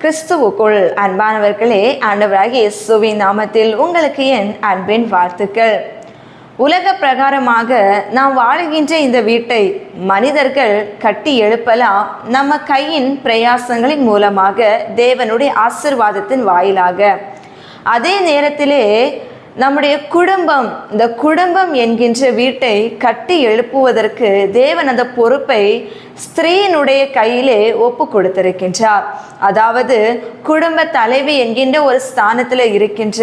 கிறிஸ்துவுக்குள் அன்பானவர்களே ஆண்டவராகிய இயேசுவின் நாமத்தில் உங்களுக்கு என் அன்பின் வாழ்த்துக்கள். உலக பிரகாரமாக நாம் வாழுகின்ற இந்த வீட்டை மனிதர்கள் கட்டி எழுப்பலாம் நம்ம கையின் பிரயாசங்களின் மூலமாக தேவனுடைய ஆசிர்வாதத்தின் வாயிலாக. அதே நேரத்திலே நம்முடைய குடும்பம் இந்த குடும்பம் என்கின்ற வீட்டை கட்டி எழுப்புவதற்கு தேவன் அந்த பொறுப்பை ஸ்திரீயினுடைய கையிலே ஒப்பு கொடுத்திருக்கின்றார். அதாவது குடும்ப தலைவி என்கின்ற ஒரு ஸ்தானத்தில் இருக்கின்ற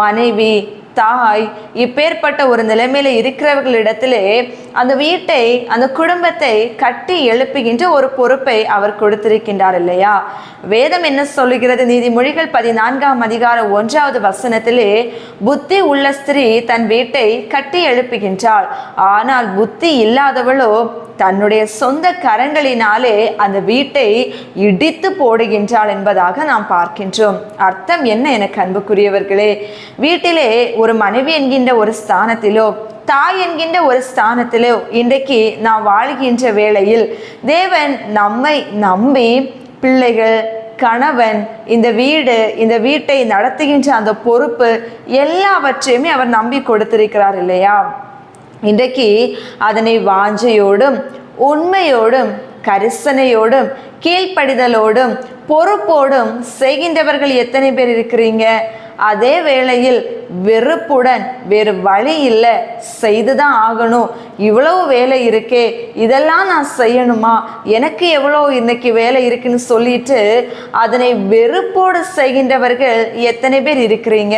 மனைவி தாய் இப்பேற்பட்ட ஒரு நிலைமையில இருக்கிறவர்களிடத்திலே அந்த வீட்டை அந்த குடும்பத்தை கட்டி எழுப்புகின்ற ஒரு பொறுப்பை அவர் கொடுத்திருக்கின்றார் இல்லையா? வேதம் என்ன சொல்லுகிறது? நீதிமொழிகள் பதினான்காம் அதிகாரம் ஒன்றாவது வசனத்திலே புத்தி உள்ள ஸ்திரீ தன் வீட்டை கட்டி எழுப்புகின்றாள். ஆனால் புத்தி இல்லாதவளோ தன்னுடைய சொந்த கரங்களினாலே அந்த வீட்டை இடித்து போடுகின்றாள் என்பதாக நாம் பார்க்கின்றோம். அர்த்தம் என்ன எனக்கு அன்புக்குரியவர்களே? வீட்டிலே ஒரு மனைவி என்கின்ற ஒரு ஸ்தானத்திலோ தாய் என்கின்ற ஒரு ஸ்தானத்திலோ இன்றைக்கு நாம் வாழ்கின்ற வேளையில் தேவன் நம்மை நம்பி பிள்ளைகள் கணவன் இந்த வீடு இந்த வீட்டை நடத்துகின்ற அந்த பொறுப்பு எல்லாவற்றையுமே அவர் நம்பி கொடுத்திருக்கிறார் இல்லையா? இன்றைக்கு அதனை வாஞ்சையோடும் உண்மையோடும் கரிசனையோடும் கீழ்ப்படிதலோடும் பொறுப்போடும் செய்கின்றவர்கள் எத்தனை பேர் இருக்கிறீங்க? அதே வேளையில் வெறுப்புடன் வேறு வழி இல்லை. செய்து தான் ஆகணும். இவ்வளவு வேலை இருக்கே. இதெல்லாம் நான் செய்யணுமா? எனக்கு எவ்வளோ இன்னைக்கு வேலை இருக்குன்னு சொல்லிட்டு அதனை வெறுப்போடு செய்கின்றவர்கள் எத்தனை பேர் இருக்கிறீங்க?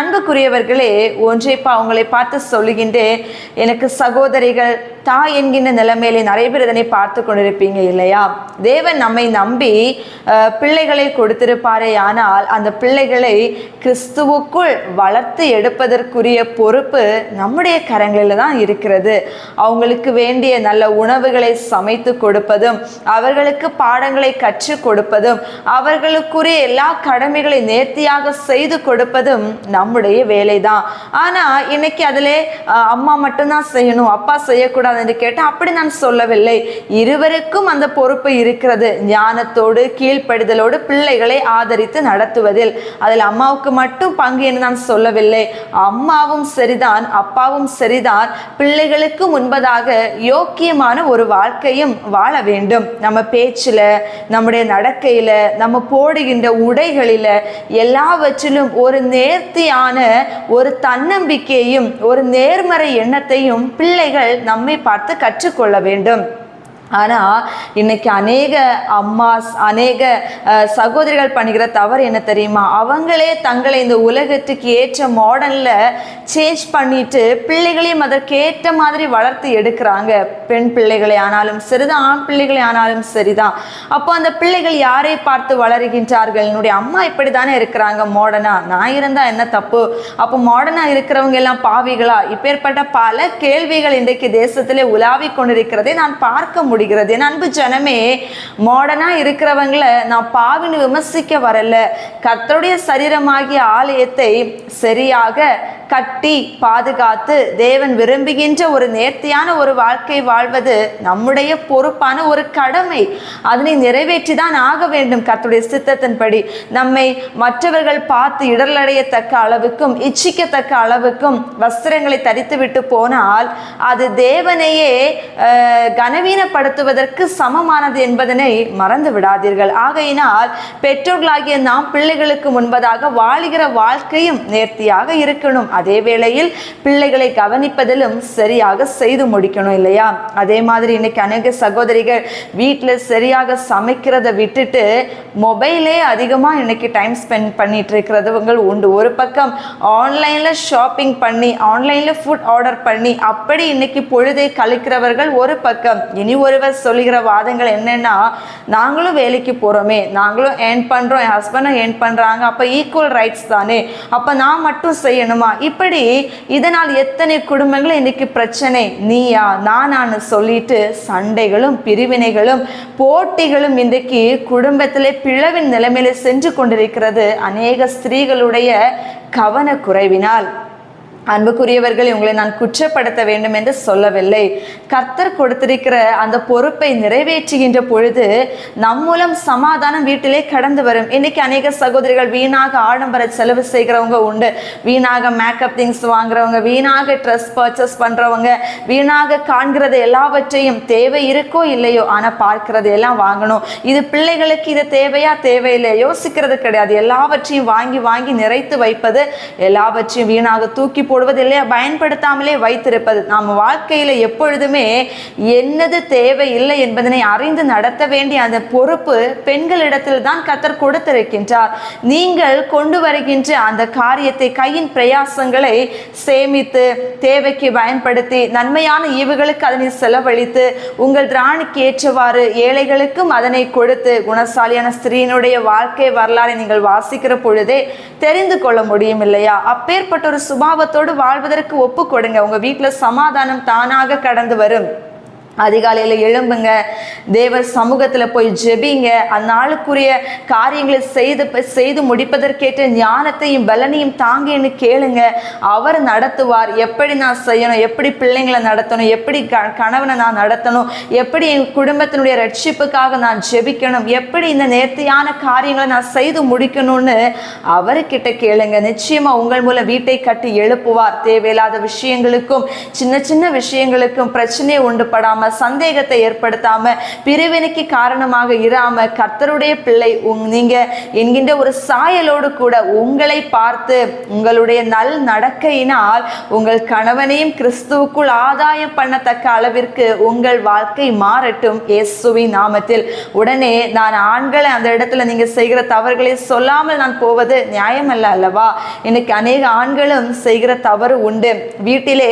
அன்புக்குரியவர்களே ஒன்றை இப்போ அவங்களை பார்த்து சொல்லுகின்றேன். எனக்கு சகோதரிகள் தாய் என்கின்ற நிலைமையிலே நிறைய பேர் இதனை பார்த்து கொண்டிருப்பீங்க இல்லையா? தேவன் நம்மை நம்பி பிள்ளைகளை கொடுத்திருப்பாரே. ஆனால் அந்த பிள்ளைகளை கிறிஸ்துவுக்குள் வளர் வளர்த்து எடுப்பதற்குரிய பொறுப்பு நம்முடைய கரங்களில் தான் இருக்கிறது. அவங்களுக்கு வேண்டிய நல்ல உணவுகளை சமைத்து கொடுப்பதும் அவர்களுக்கு பாடங்களை கற்றுக் கொடுப்பதும் அவர்களுக்குரிய எல்லா கடமைகளை நேர்த்தியாக செய்து கொடுப்பதும் நம்முடைய வேலைதான் ஆனால் இன்னைக்கு அதிலே அம்மா மட்டும்தான் செய்யணும் அப்பா செய்யக்கூடாது என்று கேட்டால் அப்படி நான் சொல்லவில்லை. இருவருக்கும் அந்த பொறுப்பு இருக்கிறது. ஞானத்தோடு கீழ்ப்படிதலோடு பிள்ளைகளை ஆதரித்து நடத்துவதில். அதில் அம்மாவுக்கு மட்டும் பங்கு என்று நான் சொல்லவில்லை அம்மாவும் சரிதான் அப்பாவும் சரிதான். பிள்ளைகளுக்கு முன்பதாக யோக்கியமான ஒரு வாழ்க்கையும் வாழ வேண்டும். நம்ம பேச்சில் நம்முடைய நடக்கையில் நம்ம போடுகின்ற உடைகளில் எல்லாவற்றிலும் ஒரு நேர்த்தியான ஒரு தன்னம்பிக்கையும் ஒரு நேர்மறை எண்ணத்தையும் பிள்ளைகள் நம்மை பார்த்து கற்றுக்கொள்ள வேண்டும். ஆனால் இன்னைக்கு அநேக அம்மாஸ் அநேக சகோதரிகள் பண்ணுகிற தவறு என்ன தெரியுமா? அவங்களே தங்களை இந்த உலகத்துக்கு ஏற்ற மாடர்னில் சேஞ்ச் பண்ணிட்டு பிள்ளைகளையும் அதற்கேற்ற மாதிரி வளர்த்து எடுக்கிறாங்க. பெண் பிள்ளைகளை ஆனாலும் சரிதான் ஆண் பிள்ளைகளை ஆனாலும் சரிதான் அப்போ அந்த பிள்ளைகள் யாரை பார்த்து வளருகின்றார்கள்? என்னுடைய அம்மா இப்படி தானே இருக்கிறாங்க மாடர்னா நான் இருந்தால் என்ன தப்பு? அப்போ மாடர்னாக இருக்கிறவங்க எல்லாம் பாவிகளா? இப்பேற்பட்ட பல கேள்விகள் இன்றைக்கு தேசத்திலே உலாவிக் கொண்டிருக்கிறதை நான் பார்க்க முடியும். முடிகிறது என் அன்பு ஜனமே மாடர்னாக இருக்கிறவங்கள நான் பாவின்னு விமர்சிக்க வரல. கத்தருடைய சரீரமாகிய ஆலயத்தை சரியாக கட்டி பாதுகாத்து தேவன் விரும்புகின்ற ஒரு நேர்த்தியான ஒரு வாழ்க்கை வாழ்வது நம்முடைய பொறுப்பான ஒரு கடமை. அதனை நிறைவேற்றி தான் ஆக வேண்டும் கத்துடைய சித்தத்தின்படி. நம்மை மற்றவர்கள் பார்த்து இடர்லடையத்தக்க அளவுக்கும் இச்சிக்கத்தக்க அளவுக்கும் வஸ்திரங்களை தரித்து விட்டு போனால் அது தேவனையே கனவீனப்பட பயன்படுத்துவதற்கு சமமானது என்பதனை மறந்து விடாதீர்கள். ஆகையினால் பெற்றோர்களாகிய நாம் பிள்ளைகளுக்கு முன்பதாக வாழுகிற வாழ்க்கையும் நேர்த்தியாக இருக்கணும். அதே வேளையில் பிள்ளைகளை கவனிப்பதிலும் சரியாக செய்து முடிக்கணும் இல்லையா? அதே மாதிரி இன்னைக்கு அநேக சகோதரிகள் வீட்டில் சரியாக சமைக்கிறத விட்டுட்டு மொபைலே அதிகமாக இன்னைக்கு டைம் ஸ்பெண்ட் பண்ணிட்டு இருக்கிறவங்க உண்டு ஒரு பக்கம் ஆன்லைனில் ஷாப்பிங் பண்ணி ஆன்லைனில் ஃபுட் ஆர்டர் பண்ணி அப்படி இன்னைக்கு பொழுதை கழிக்கிறவர்கள் ஒரு பக்கம். இனி ஒரு ஒருவர் சொல்லுகிற வாதங்கள் என்னன்னா நாங்களும் வேலைக்கு போகிறோமே நாங்களும் ஏர்ன் பண்ணுறோம் என் ஹஸ்பண்டும் ஏர்ன் பண்ணுறாங்க அப்போ ஈக்குவல் ரைட்ஸ் தானே அப்போ நான் மட்டும் செய்யணுமா? இப்படி இதனால் எத்தனை குடும்பங்கள் இன்னைக்கு பிரச்சனை? நீயா நானான்னு சொல்லிட்டு சண்டைகளும் பிரிவினைகளும் போட்டிகளும் இன்றைக்கு குடும்பத்திலே பிளவின் நிலைமையில சென்று கொண்டிருக்கிறது. அநேக ஸ்திரீகளுடைய கவனக்குறைவினால். அன்புக்குரியவர்கள் உங்களை நான் குற்றப்படுத்த வேண்டும் என்று சொல்லவில்லை. கர்த்தர் கொடுத்திருக்கிற அந்த பொறுப்பை நிறைவேற்றுகின்ற பொழுது நம் மூலம் சமாதானம் வீட்டிலே கடந்து வரும். இன்னைக்கு அநேக சகோதரிகள் வீணாக ஆடம்பர செலவு செய்கிறவங்க உண்டு. வீணாக மேக்கப் திங்ஸ் வாங்குறவங்க வீணாக ட்ரெஸ் பர்ச்சேஸ் பண்றவங்க வீணாக காண்கிறது எல்லாவற்றையும் தேவை இருக்கோ இல்லையோ ஆனா பார்க்கறது எல்லாம் வாங்கணும். இது பிள்ளைகளுக்கு இது தேவையா தேவையில்லை யோசிக்கிறது கிடையாது. எல்லாவற்றையும் வாங்கி வாங்கி நிறைத்து வைப்பது எல்லாவற்றையும் வீணாக தூக்கி போடுவது இல்லையா பயன்படுத்தாமலே வைத்திருப்பது. நாம் வாழ்க்கையில் எப்பொழுதுமே என்னது தேவை இல்லை என்பதனை அறிந்து நடத்த வேண்டிய அந்த பொறுப்பு பெண்களிடத்தில் தான் கத்தர் கொடுத்திருக்கின்றார். நீங்கள் கொண்டு வருகின்ற அந்த காரியத்தை கையின் பிரயாசங்களை சேமித்து தேவைக்கு பயன்படுத்தி நன்மையான ஈவுகளுக்கு அதனை செலவழித்து உங்கள் திராணிக்கு ஏற்றவாறு ஏழைகளுக்கும் அதனை கொடுத்து குணசாலியான ஸ்திரீனுடைய வாழ்க்கை வரலாறை நீங்கள் வாசிக்கிற பொழுதே தெரிந்து கொள்ள முடியும் இல்லையா? அப்பேற்பட்ட ஒரு சுபாவத்தோடு வாழ்வதற்கு ஒப்பு கொடுங்க. உங்க வீட்டில் சமாதானம் தானாக கடந்து வரும். அதிகாலையில் எழும்புங்க. தேவர் சமூகத்தில் போய் ஜெபிங்க. அந்நாளுக்குரிய காரியங்களை செய்து செய்து முடிப்பதற்கேற்ற ஞானத்தையும் பலனையும் தாங்கன்னு கேளுங்க. அவர் நடத்துவார். எப்படி நான் செய்யணும்? எப்படி பிள்ளைங்களை நடத்தணும்? எப்படி க கணவனை நான் நடத்தணும்? எப்படி என் குடும்பத்தினுடைய ரட்சிப்புக்காக நான் ஜெபிக்கணும்? எப்படி இந்த நேர்த்தியான காரியங்களை நான் செய்து முடிக்கணும்னு அவர்கிட்ட கேளுங்க. நிச்சயமாக உங்கள் மூலம் வீட்டை கட்டி எழுப்புவார். தேவையில்லாத விஷயங்களுக்கும் சின்ன சின்ன விஷயங்களுக்கும் பிரச்சனையை உண்டுபடாமல் சந்தேகத்தை ஏற்படுத்தாம பிரிவினைக்கு காரணமாக இராம கர்த்தருடைய பிள்ளை உங் நீங்க என்கின்ற ஒரு சாயலோடு கூட உங்களை பார்த்து உங்களுடைய நல் நடக்கையினால் உங்கள் கணவனையும் கிறிஸ்துவுக்குள் ஆதாயம் பண்ணத்தக்க அளவிற்கு உங்கள் வாழ்க்கை மாறட்டும் இயேசுவின் நாமத்தில். உடனே நான் ஆண்களை அந்த இடத்துல நீங்க செய்கிற தவறுகளை சொல்லாமல் நான் போவது நியாயமல்ல அல்லவா? இன்னைக்கு அநேக ஆண்களும் செய்கிற தவறு உண்டு. வீட்டிலே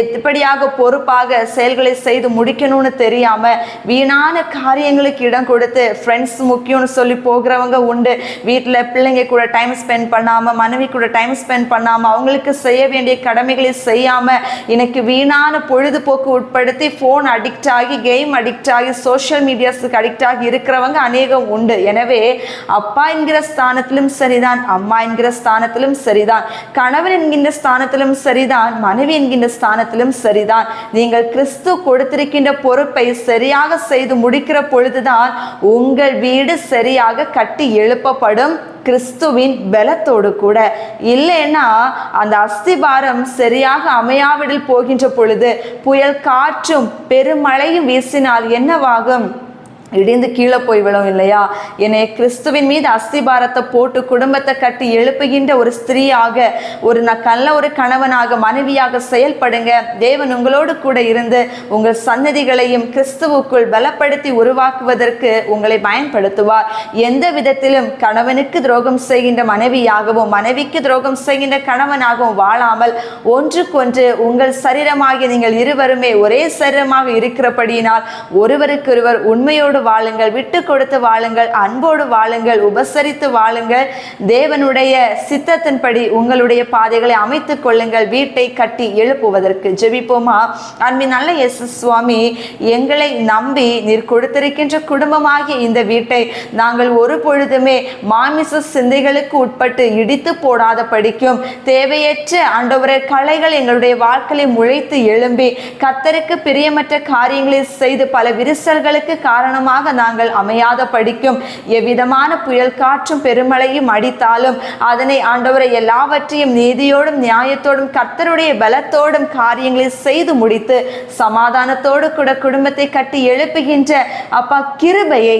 எப்படியாக பொறுப்பாக செயல்களை செய்து முடி முடிக்கணும்னு தெரியாம வீணான காரியங்களுக்கு இடம் கொடுத்து ஃப்ரெண்ட்ஸ் முக்கியம்னு சொல்லி போகிறவங்க உண்டு. வீட்டில் பிள்ளைங்க கூட டைம் ஸ்பெண்ட் பண்ணாம மனைவி கூட டைம் ஸ்பெண்ட் பண்ணாம அவங்களுக்கு செய்ய வேண்டிய கடமைகளை செய்யாம இன்னைக்கு வீணான பொழுதுபோக்கு உட்படுத்தி ஃபோன் அடிக்ட் ஆகி கேம் அடிக்ட் ஆகி சோஷியல் மீடியாஸுக்கு அடிக்ட் ஆகி இருக்கிறவங்க அநேகம் உண்டு. எனவே அப்பா என்கிற ஸ்தானத்திலும் சரிதான் அம்மா என்கிற ஸ்தானத்திலும் சரிதான் கணவன் என்கின்ற ஸ்தானத்திலும் சரிதான் மனைவி என்கின்ற ஸ்தானத்திலும் சரிதான். நீங்கள் கிறிஸ்து இருக்கின்ற பொறுப்பை சரியாக செய்து முடிக்கிற பொழுதுதான் உங்கள் வீடு சரியாக கட்டி எழுப்பப்படும் கிறிஸ்துவின் பலத்தோடு கூட. இல்லைன்னா அந்த அஸ்திபாரம் சரியாக அமையாவிடில் போகின்ற பொழுது புயல் காற்றும் பெருமழையும் வீசினால் என்னவாகும்? இடிந்து கீழே போய் விழும் இல்லையா? என்னை கிறிஸ்துவின் மீது அஸ்திபாரத்தை போட்டு குடும்பத்தை கட்டி எழுப்புகின்ற ஒரு ஸ்திரீயாக ஒரு நான் நல்ல ஒரு கணவனாக மனைவியாக செயல்படுங்க. தேவன் உங்களோடு கூட இருந்து உங்கள் சன்னதிகளையும் கிறிஸ்துவுக்குள் பலப்படுத்தி உருவாக்குவதற்கு உங்களை பயன்படுத்துவார். எந்த விதத்திலும் கணவனுக்கு துரோகம் செய்கின்ற மனைவியாகவும் மனைவிக்கு துரோகம் செய்கின்ற கணவனாகவும் வாழாமல் ஒன்றுக்கொன்று உங்கள் சரீரமாகிய நீங்கள் இருவருமே ஒரே சரீரமாக இருக்கிறபடியினால் ஒருவருக்கொருவர் உண்மையோடு வாழுங்கள் விட்டு கொடுத்து வாழுங்கள் அன்போடு வாழுங்கள் உபசரித்து வாழுங்கள். தேவனுடைய சித்தத்தின்படி உங்களுடைய பாதைகளை அமைத்துக் கொள்ளுங்கள். வீட்டை கட்டி எழுப்புவதற்கு ஜெபிப்போமா? அன்பின் நல்ல எஸ் சுவாமி எங்களை நம்பி நீர் கொடுத்திருக்கின்ற குடும்பமாகிய இந்த வீட்டை நாங்கள் ஒரு பொழுதுமே மாமிச சிந்தைகளுக்கு உட்பட்டு இடித்து போடாத படிக்கும் தேவையற்ற ஆண்டவரே கலைகள் எங்களுடைய வாழ்க்கையை முளைத்து எழும்பி கத்தருக்கு பிரியமற்ற காரியங்களை செய்து பல விரிசல்களுக்கு காரணமாக நாங்கள் அமையாத படிக்கும். எவ்விதமான புயல் காற்றும் பெருமழையும் அடித்தாலும் அதனை ஆண்டவரை எல்லாவற்றையும் நீதியோடும் நியாயத்தோடும் கர்த்தருடைய பலத்தோடும் காரியங்களை செய்து முடித்து சமாதானத்தோடு கூட குடும்பத்தை கட்டி எழுப்புகின்ற அப்பா கிருபையை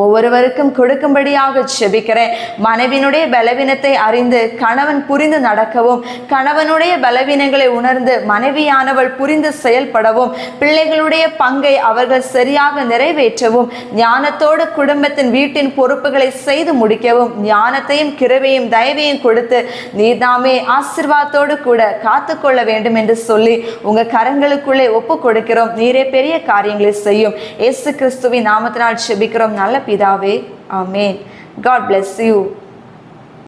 ஒவ்வொருவருக்கும் கொடுக்கும்படியாக செபிக்கிறேன். மனைவினுடைய பலவீனத்தை அறிந்து கணவன் புரிந்து நடக்கவும் கணவனுடைய பலவீனங்களை உணர்ந்து மனைவியானவள் புரிந்து செயல்படவும் பிள்ளைகளுடைய பங்கை அவர்கள் சரியாக நிறைவேற்றவும் ஞானத்தோடு குடும்பத்தின் வீட்டின் பொறுப்புகளை செய்து முடிக்கவும் ஞானத்தையும் கிருவையும் தயவையும் கொடுத்து நீதாமே ஆசிர்வாதத்தோடு கூட காத்துக்கொள்ள வேண்டும் என்று சொல்லி உங்க கரங்களுக்குள்ளே ஒப்பு கொடுக்கிறோம் நீரே பெரிய காரியங்களை செய்யும். இயேசு கிறிஸ்துவின் நாமத்தினால் செபிக்கிறோம். நல்ல பிதாவே ஆமென் காட் bless யூ